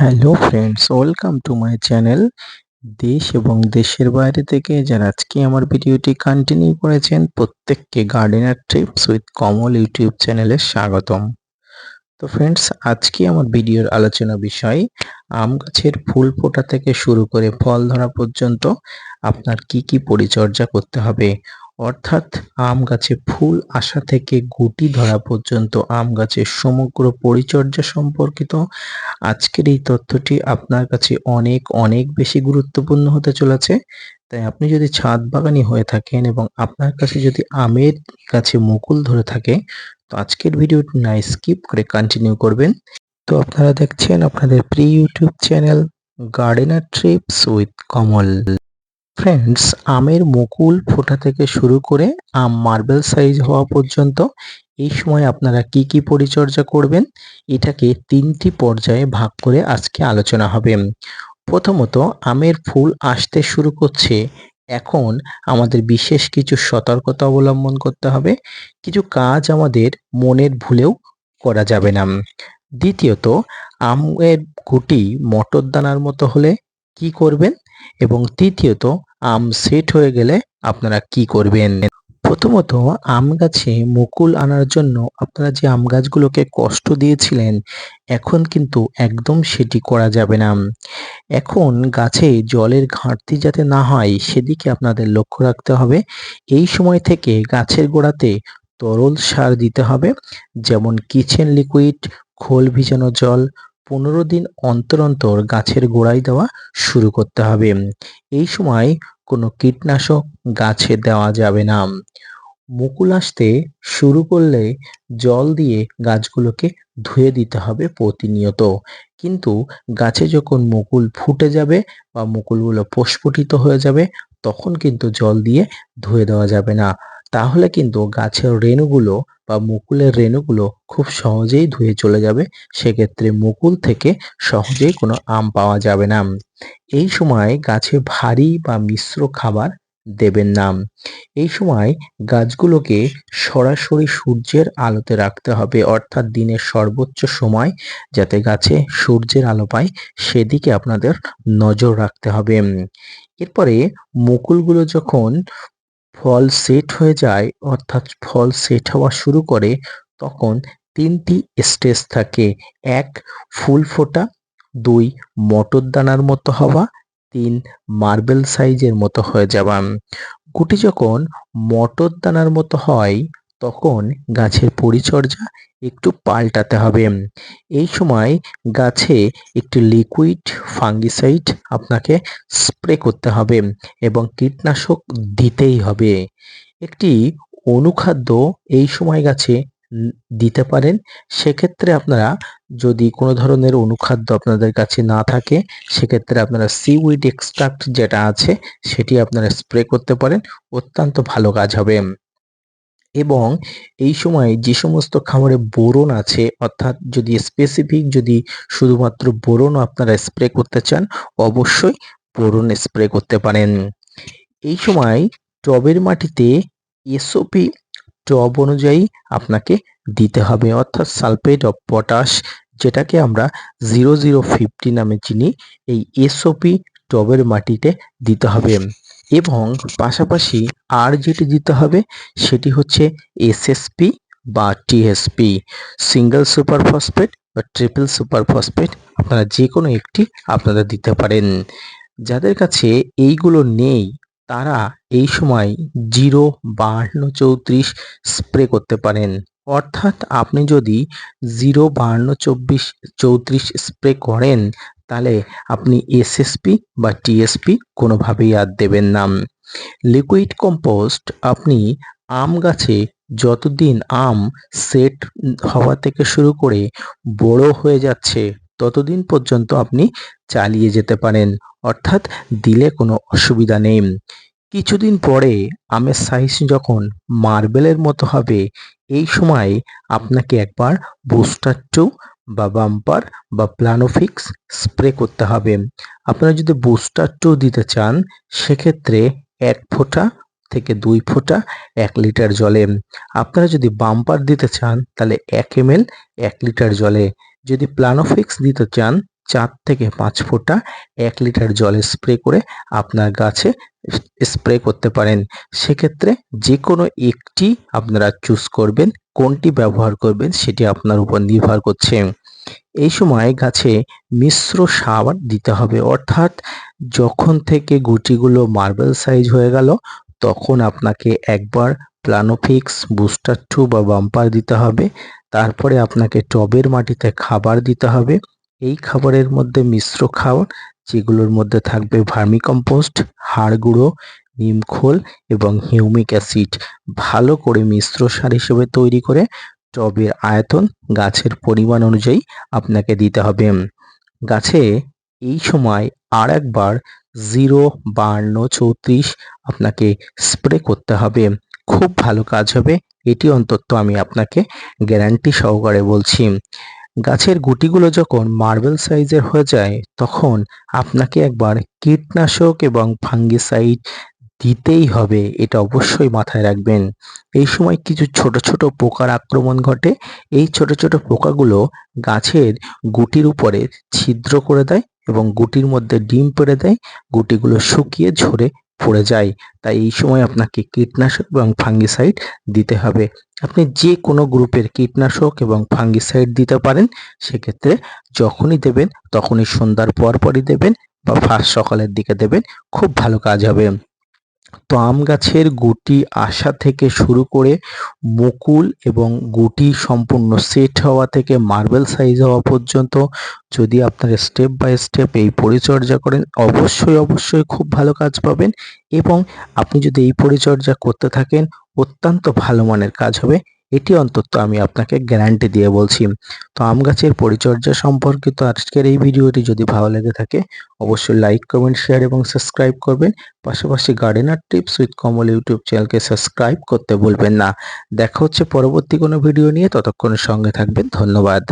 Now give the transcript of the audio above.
Hello friends welcome to my channel দেশ এবং দেশের বাইরে থেকে যারা আজকে আমার ভিডিওটি কন্টিনিউ করেছেন, প্রত্যেককে gardener tips with Kamal YouTube চ্যানেলে স্বাগতম। তো ফ্রেন্ডস আজকে আমার ভিডিওর আলোচনা বিষয়, আম গাছের ফুল ফোটা থেকে শুরু করে ফল ধরা পর্যন্ত আপনার কি কি পরিচর্যা করতে হবে অর্থাৎ আম গাছে ফুল আসা থেকে গুটি ধরা পর্যন্ত আম গাছের সমগ্র পরিচর্যা সম্পর্কিত। আজকের এই তথ্যটি আপনার কাছে অনেক অনেক বেশি গুরুত্বপূর্ণ হতে চলেছে। তাই আপনি যদি ছাদ বাগানি হয়ে থাকেন এবং আপনার কাছে যদি আমের গাছে মুকুল ধরে থাকে, তো আজকের ভিডিওটি না স্কিপ করে কন্টিনিউ করবেন। তো আপনারা দেখছেন আপনাদের pre YouTube channel gardener tips with Kamal. Friends আমের মুকুল ফোটা থেকে শুরু করে আম মার্বেল সাইজ হওয়া পর্যন্ত এই সময় আপনারা কি কি পরিচর্যা করবেন? এটাকে তিনটি পর্যায়ে ভাগ করে আজকে আলোচনা হবে। প্রথমত, আমের ফুল আসতে শুরু করছে। এখন আমাদের বিশেষ কিছু সতর্কতা অবলম্বন করতে হবে। কিছু কাজ আমাদের মনের ভুলেও করা যাবে না। দ্বিতীয়ত, আমের গুটি মটর দানার মতো হলে কি করবেন? এবং তৃতীয়ত, আম সেট হয়ে গেলে আপনারা কি করবেন? প্রথমত, আম গাছে মুকুল আনার জন্য আপনারা যে আম গাছগুলোকে কষ্ট দিয়েছিলেন, এখন কিন্তু একদম সেটি করা যাবে না। এখন গাছে জলের ঘাটতি যাতে না হয়, সেদিকে আপনাদের লক্ষ্য রাখতে হবে। এই সময় থেকে গাছের গোড়াতে তরল সার দিতে হবে, যেমন কিচেন লিকুইড, খোল ভিজানো জল পনেরো দিন অন্তর অন্তর গাছের গোড়ায় দেওয়া শুরু করতে হবে। এই সময় কোনো কীটনাশক গাছে দেওয়া যাবে না। মুকুল আসতে শুরু করলে জল দিয়ে গাছগুলোকে ধুয়ে দিতে হবে প্রতিনিয়ত। কিন্তু গাছে যখন মুকুল ফুটে যাবে বা মুকুলগুলো প্রস্ফুটিত হয়ে যাবে, তখন কিন্তু জল দিয়ে ধুয়ে দেওয়া যাবে না। তাহলে কিন্তু গাছের রেণুগুলো বা মুকুলের রেণুগুলো খুব সহজেই ধুয়ে চলে যাবে। সেক্ষেত্রে মুকুল থেকে সহজেই কোনো আম পাওয়া যাবে না। এই সময় গাছে ভারী বা মিশ্র খাবার দেবেন না। এই সময় গাছগুলোকে সরাসরি সূর্যের আলোতে রাখতে হবে, অর্থাৎ দিনের সর্বোচ্চ সময় যাতে গাছে সূর্যের আলো পায়, সেদিকে আপনাদের নজর রাখতে হবে। এরপরে মুকুলগুলো যখন ফল সেট হয়ে যায়, অর্থাৎ ফল সেট হওয়া শুরু করে, তখন তিনটি স্টেজ থাকে। এক, ফুল ফোটা, দুই, মটর দানার মতো হওয়া, তিন মার্বেল সাইজের মতো হয়ে যাওয়া। গুটি যখন মটর দানার মতো হয় তখন গাছের পরিচর্যা একটু পাল্টাতে হবে। এই সময় গাছে একটি লিকুইড ফাঙ্গিসাইড আপনাকে স্প্রে করতে হবে এবং কীটনাশক দিতেই হবে। একটি অনুখাদ্য এই সময় গাছে দিতে পারেন, সেক্ষেত্রে আপনারা যদি কোনো ধরনের অনুখাদ্য আপনাদের কাছে না থাকে, সেক্ষেত্রে আপনারা সিউইড এক্সট্রাক্ট যেটা আছে, সেটি আপনারা স্প্রে করতে পারেন, অত্যন্ত ভালো কাজ হবে। এবং এই সময় যে সমস্ত খামারে বোরন আছে, অর্থাৎ যদি স্পেসিফিক যদি শুধুমাত্র বোরন আপনারা স্প্রে করতে চান, অবশ্যই বোরন স্প্রে করতে পারেন। এই সময় টবের মাটিতে এসওপি টব অনুযায়ী আপনাকে দিতে হবে, অর্থাৎ সালফেট অফ পটাশ যেটাকে আমরা জিরো জিরো ফিফটি নামে চিনি, এই এসওপি টবের মাটিতে দিতে হবে। এবং পাশাপাশি আর যেটি দিতে হবে সেটি হচ্ছে এসএসপি বা টিএসপি সিঙ্গেল সুপার ফসফেট বা ট্রিপল সুপার ফসফেট আপনারা যে কোনো একটি আপনারা দিতে পারেন। যাদের কাছে এইগুলো নেই, তারা এই সময় জিরো বাহান্ন চৌত্রিশ স্প্রে করতে পারেন। অর্থাৎ আপনি যদি জিরো বাহান্ন চব্বিশ চৌত্রিশ স্প্রে করেন তাহলে আপনি এসএসপি বা টিএসপি কোনোভাবেই আর দেবেন না। লিকুইড কম্পোস্ট আপনি আম গাছে যতদিন আম সেট হওয়া থেকে শুরু করে বড় হয়ে যাচ্ছে, ততদিন পর্যন্ত আপনি চালিয়ে যেতে পারেন। অর্থাৎ দিলে কোনো অসুবিধা নেই। কিছুদিন পরে আমের সাইজ যখন মার্বেলের মতো হবে, এই সময় আপনাকে একবার বুস্টার টু বা বাম্পার বা প্লানোফিক্স স্প্রে করতে হবে। আপনারা যদি বুস্টার টু দিতে চান, সেক্ষেত্রে এক ফোঁটা থেকে দুই ফোঁটা এক লিটার জলে। আপনারা যদি বাম্পার দিতে চান, তাহলে এক এম এক লিটার জলে। যদি প্লানোফিক্স দিতে চান, চার থেকে পাঁচ ফোঁটা এক লিটার জলে স্প্রে করে আপনার গাছে স্প্রে করতে পারেন। সেক্ষেত্রে যে কোনো একটি আপনারা চুজ করবেন, কোনটি ব্যবহার করবেন, সেটি আপনার উপর নির্ভর করছে। এই সময় গাছে মিশ্র সার দিতে হবে। অর্থাৎ যখন থেকে গুটিগুলো মার্বেল সাইজ হয়ে গেল, তখন আপনাকে একবার প্লানোফিক্স বুস্টার টু বা বাম্পার দিতে হবে। তারপরে আপনাকে টবের মাটিতে খাবার দিতে হবে। এই খাবারের মধ্যে মিশ্র খাবার যেগুলোর মধ্যে থাকবে ভার্মিকম্পোস্ট হাড় গুঁড়ো নিমখোল এবং হিউমিক অ্যাসিড ভালো করে মিশ্র সার হিসেবে তৈরি করে টবের আয়তন গাছের পরিমাণ অনুযায়ী আপনাকে দিতে হবে। গাছে এই সময় আর একবার জিরো, বান্ন, চৌত্রিশ আপনাকে স্প্রে করতে হবে। খুব ভালো কাজ হবে। এটি অন্তত আমি আপনাকে গ্যারান্টি সহকারে বলছি। গাছের গুটিগুলো যখন মার্বেল সাইজের হয়ে যায়, তখন আপনাকে একবার কীটনাশক এবং ফাঙ্গিসাইড দিতেই হবে, এটা অবশ্যই মাথায় রাখবেন। এই সময় কিছু ছোট ছোট পোকার আক্রমণ ঘটে। এই ছোট ছোট পোকাগুলো গাছের গুটির উপরে ছিদ্র করে দেয় এবং গুটির মধ্যে ডিম পেড়ে দেয়। গুটিগুলো শুকিয়ে ঝরে পড়ে যায়। তাই এই সময় আপনাকে কীটনাশক এবং ফাঙ্গিসাইড দিতে হবে। আপনি যে কোনো গ্রুপের কীটনাশক এবং ফাঙ্গিসাইড দিতে পারেন, সেক্ষেত্রে যখনই দেবেন, তখনই সন্ধ্যার পর পরই দেবেন বা ফার্স্ট সকালের দিকে দেবেন। খুব ভালো কাজ হবে। তো আম গাছের গুটি আসা থেকে শুরু করে মুকুল এবং গুটি সম্পূর্ণ সেট হওয়া থেকে মার্বেল সাইজ হওয়া পর্যন্ত যদি আপনারা স্টেপ বাই স্টেপ এই পরিচর্যা করেন, অবশ্যই অবশ্যই খুব ভালো কাজ পাবেন এবং আপনি যদি এই পরিচর্যা করতে থাকেন, অত্যন্ত ভালো মানের কাজ হবে। এটি অন্তত আমি আপনাকে গ্যারান্টি দিয়ে বলছি। তো আম গাছের পরিচর্যা সম্পর্কিত আজকের এই ভিডিওটি যদি ভালো লেগে থাকে, অবশ্যই লাইক করবেন শেয়ার এবং সাবস্ক্রাইব করবেন। পাশাপাশি gardener tips with Kamal YouTube চ্যানেলকে সাবস্ক্রাইব করতে ভুলবেন না। দেখা হচ্ছে পরবর্তী কোনো ভিডিও নিয়ে, ততক্ষণের সঙ্গে থাকবেন। ধন্যবাদ।